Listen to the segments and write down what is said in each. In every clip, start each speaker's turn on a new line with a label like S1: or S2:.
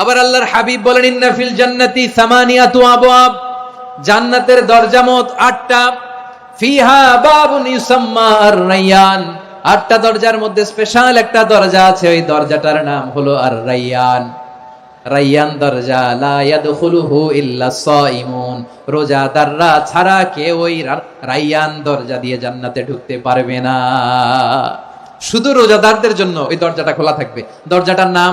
S1: আবার আল্লাহর হাবিব বলেন, ইন্না ফিল জান্নাতি সামানিয়াতু আবওয়াব। জান্নাতের দরজা মোট আটটা। ফিহা বাবুন ইউসাম্মা আর রাইয়ান আটটা দরজার মধ্যে স্পেশাল একটা দরজা আছে, ওই দরজাটার নাম হলো আর রাইয়ান রাইয়ান দরজা, লা ইয়াদখুলুহু ইল্লা সাইমুন রোজাদাররা ছাড়া কেউ ওই রাইয়ান দরজা দিয়ে জান্নাতে ঢুকতে পারবে না। শুধু রোজাদারদের জন্য ওই দরজাটা খোলা থাকবে। দরজাটার নাম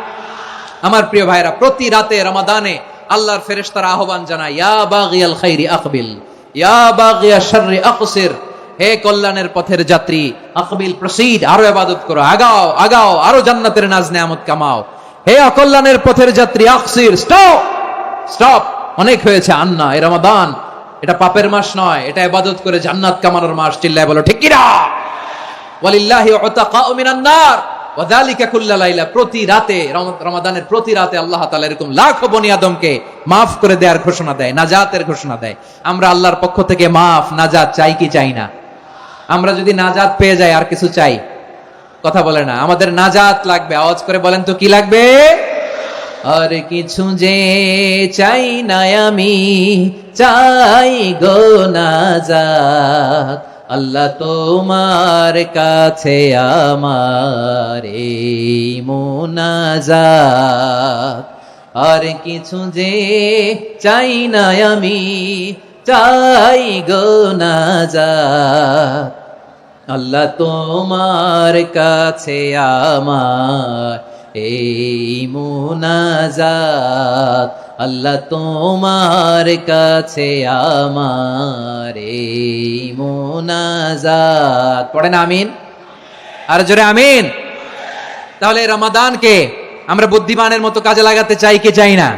S1: আমার প্রিয় ভাইরা, প্রতি রাতে রমাদানে আল্লাহর ফেরেশতারা আহ্বান জানায়, ইয়া বাগিয়াল খাইরি আকবিল, ইয়া বাগিয়া শাররি আকসির, হে কল্যাণের পথের যাত্রী, আকবিল প্রসিড আরও ইবাদত করো, আগাও আগাও, আরও জান্নাতের নাজ নেয়ামত কামাও। হে অকল্যাণের পথের যাত্রী, আকসির, স্টপ স্টপ, অনেক হয়েছে আন্না এ রমাদান, এটা পাপের মাস নয়, এটা ইবাদত করে জান্নাত কামানোর মাস, চিল্লায় বলো, ঠিক কিনা? ওয়ালিল্লাহি উতাকাউ মিনান নার। ওয়াযালিকা কুল্লা লাইলা, প্রতি রাতে রমাদানের প্রতি রাতে আল্লাহ তাআলা এরকম লাখো বনি আদমকে maaf করে দেওয়ার ঘোষণা দেয়, নাজাতের ঘোষণা দেয়। আমরা আল্লাহর পক্ষ থেকে maaf নাজাত চাই কি চাই না? আমরা যদি নাজাত পেয়ে যাই, আর কিছু চাই? কথা বলে না, আমাদের নাজাত লাগবে। আওয়াজ করে বলেন তো, কি লাগবে? আর কিছু যে চাই না আমি, চাই গো নাজাত। আল্লাহ তোমার কাছে আমার মোনাজাত। আর কিছু যে চাই না আমি, চাই গো নাজাত। আল্লাহ তোমার কাছে আমার এই মুনাজাত। আল্লাহ তোমার কাছে আমার এই মুনাজাত। পড়েন আমিন? আর জোরে আমিন? তাহলে রমাদানকে আমরা বুদ্ধিমানের মতো কাজে লাগাতে চাই কে চাই না?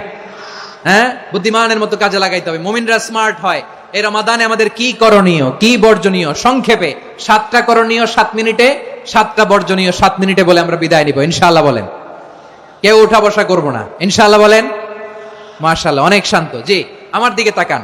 S1: হ্যাঁ? বুদ্ধিমানের মতো কাজে লাগাইতে হবে। মুমিনরা স্মার্ট হয়। এই রমাদানে আমাদের কি করণীয়, কি বর্জনীয়? সংক্ষেপে, সাতটা করণীয় সাত মিনিটে, সাতটা বর্জনীয় সাত মিনিটে বলে আমরা বিদায় নিব। ইনশাআল্লাহ বলেন। কেউ উঠা বসা করব না। ইনশাআল্লাহ বলেন? মাশাআল্লাহ, অনেক শান্ত। জি, আমার দিকে তাকান।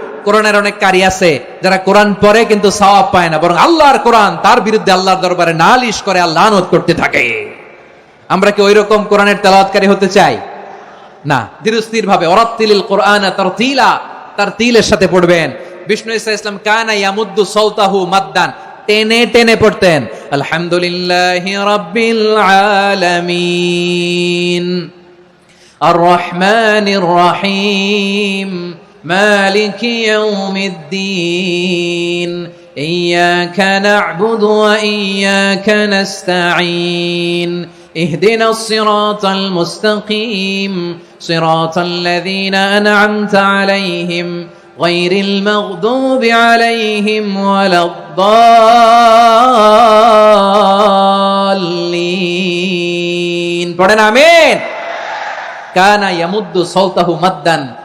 S1: কোরআনের অনেক কারি আছে, যারা কোরআন পড়ে কিন্তু সওয়াব পায় না। বরং আল্লাহর কোরআন, তার বিরুদ্ধে আল্লাহর দরবারে নালিশ করে আল্লাহ করতে থাকে। আমরা কি ওইরকম কোরআনের তেলাওয়াতকারী হতে চাই? না ধীরস্থির ভাবে অরাত্তিলিল কোরআন তারতিলা তার তিলের সাথে পড়বেন। বিষ্ণু ইসা ইসলাম কানা ইয়ামুদ্দু সৌতাহু মাদ্দান। টেনে টেনে পড়তেন, আলহামদুলিল্লাহ রাব্বিল আলামিন। আর রহমানির রহিম। مالك يوم الدين إياك نعبد وإياك نستعين اهدنا الصراط المستقيم صراط الذين أنعمت عليهم غير المغضوب عليهم ولا الضالين পড়েন আমিন কানা ইয়ামুদ্দু সাওতাহু মাদ্দান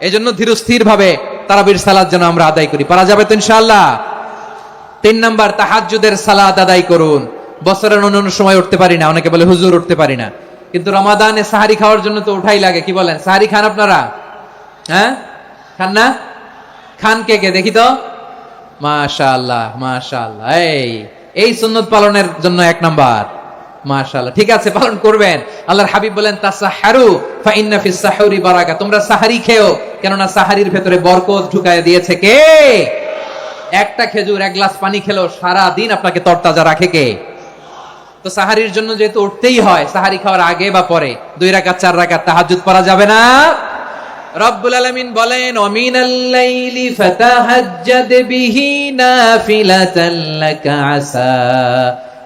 S1: এই জন্য ধীরস্থির ভাবে তারাবির সালাদ যেন আমরা আদায় করি। পারা যাবে তো ইনশাআল্লাহ? তিন নাম্বার, তাহাজ্জুদের সালাদ আদায় করুন। বছরের অন্যান্য সময় উঠতে পারি না, অনেকে বলে হুজুর উঠতে পারি না। কিন্তু রমাদানে সাহারি খাওয়ার জন্য তো উঠাই লাগে, কি বলেন? সাহারি খান আপনারা? হ্যাঁ? খান না? খান কে কে? দেখি তো। মাশাআল্লাহ মাশাআল্লাহ। এই এই সুন্নত পালনের জন্য এক নাম্বার। মাশাআল্লাহ। ঠিক আছে, পালন করবেন। আল্লাহর হাবিব বলেন, তাসাহারু ফা ইন্না ফিস সাহুরি বারাকা। তোমরা সাহারি খেও, কেননা সাহারির ভেতরে বরকত ঢুকায় দিয়েছে কে? একটা খেজুর, এক গ্লাস পানি খেলো সারা দিন আপনাকে তরতাজা রাখে কে? তো সাহারির জন্য যেহেতু উঠতেই হয়, সাহারি খাওয়ার আগে বা পরে, দুই রাকাত, চার রাকাত তাহাজ্জুদ পড়া যাবে না? রব্বুল আলামিন বলেন অমিনাল লাইলি ফাতাহাজ্জাদ বিহি নাফিলাতান লাকা আসা।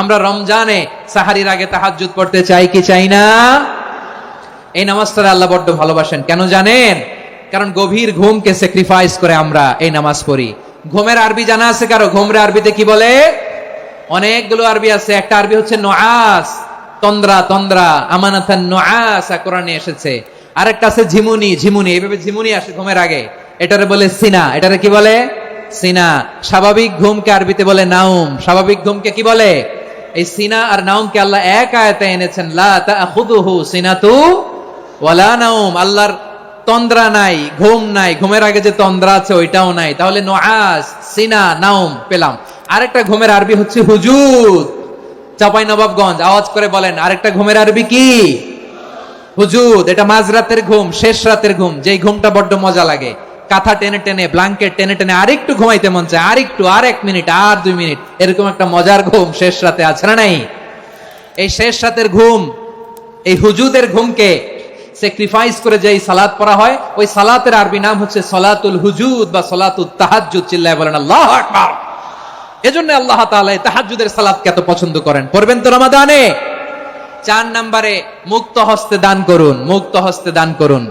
S1: আমরা রমজানে সাহারির আগে তাহাজ্জুদ পড়তে চাই কি চাই না? এই নামাজটা আল্লাহ বড্ড ভালোবাসেন, কেন জানেন? কারণ গভীর ঘুমকে স্যাক্রিফাইস করে আমরা এই নামাজ পড়ি। ঘুমের আরবি জানা আছে কারও? ঘুমরে আরবিতে কি বলে? অনেকগুলো আরবি আছে, একটা আরবি হচ্ছে নোয়াস, তন্দ্রা তন্দ্রা আমানাথান নোয়াস কোরআনে এসেছে। আরেকটা আছে ঝিমুনি ঝিমুনি, এইভাবে ঝিমুনি আসে ঘুমের আগে। এটারে বলে সিনা, এটারে কি বলে? সিনা। স্বাভাবিক ঘুমকে আরবিতে বলে নাউম স্বাভাবিক ঘুমকে কি বলে? এই সিনা আর নাউমকে আল্লাহ এক আয়াতে এনেছেন, লা তাখুদুহু সিনাতু ওয়ালা নাউম আল্লাহর তন্দ্রা নাই, ঘুম নাই। ঘুমের আগে যে তন্দ্রা আছে ওইটাও নাই। তাহলে নোয়াস সিনা নাউম পেলাম। আরেকটা ঘুমের আরবি হচ্ছে হুজুদ চাপাই নবাবগঞ্জ আওয়াজ করে বলেন, আরেকটা ঘুমের আরবি কি? হুজুদ এটা মাঝরাতের ঘুম, শেষ রাতের ঘুম। যেই ঘুমটা বড্ড মজা লাগে। কাঁথা টেনে টেনে ব্লাঙ্কেট টেনে টেনে আরেকটু ঘুমাইতে মন চায়, আরেকটু আর এক মিনিট, আর দুই মিনিট। এরকম একটা মজার ঘুম শেষ রাতে আছে না নাই? এই শেষ রাতের ঘুম, এই হুজুদের ঘুমকে স্যাক্রিফাইস করে যে সালাত পড়া হয়, ওই সালাতের আরবি নাম হচ্ছে সলাতুল হুজুদ বা সলাতুল তাহাজ্জুদ, চিল্লায় বলেন, আল্লাহ আকবার! এজন্য আল্লাহ তাআলা এই তাহাজ্জুদের সালাতকে এত পছন্দ করেন। পড়বেন তো রমাদানে? চার নম্বরে, মুক্ত হস্তে দান করুন, মুক্ত হস্তে দান করুন।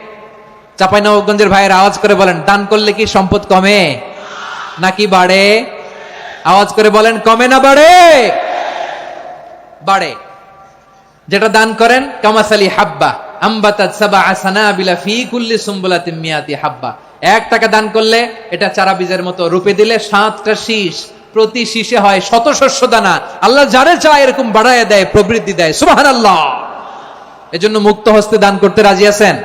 S1: চাপাই ভাইয়ের আওয়াজ করে বলেন দান করলে কি সম্পদ কমে? নাকি বাড়ে? আওয়াজ করে বলেন, কমে না বাড়ে? বাড়ে। যেটা দান করেন, কামাসালি হাব্বা এক টাকা দান করলে এটা চারা মতো রূপে দিলে সাতটা প্রতি হয় শত শস্য দানা। আল্লাহ যারে চায় এরকম বাড়ায় দেয় দেয়। এজন্য মুক্ত হস্তে দান করতে রাজি আছেন?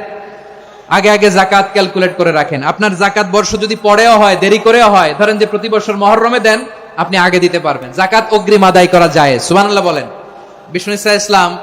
S1: আগে আগে জাকাত ক্যালকুলেট করে রাখেন। আপনার জাকাত বর্ষ যদি পরেও হয়, দেরি করেও হয়, ধরেন যে প্রতি বছর মহরমে দেন, আপনি আগে দিতে পারবেন। জাকাত অগ্রিম আদায় করা যায়। সুবহানাল্লাহ বলেন। বিষ্ণু ইসা ইসলাম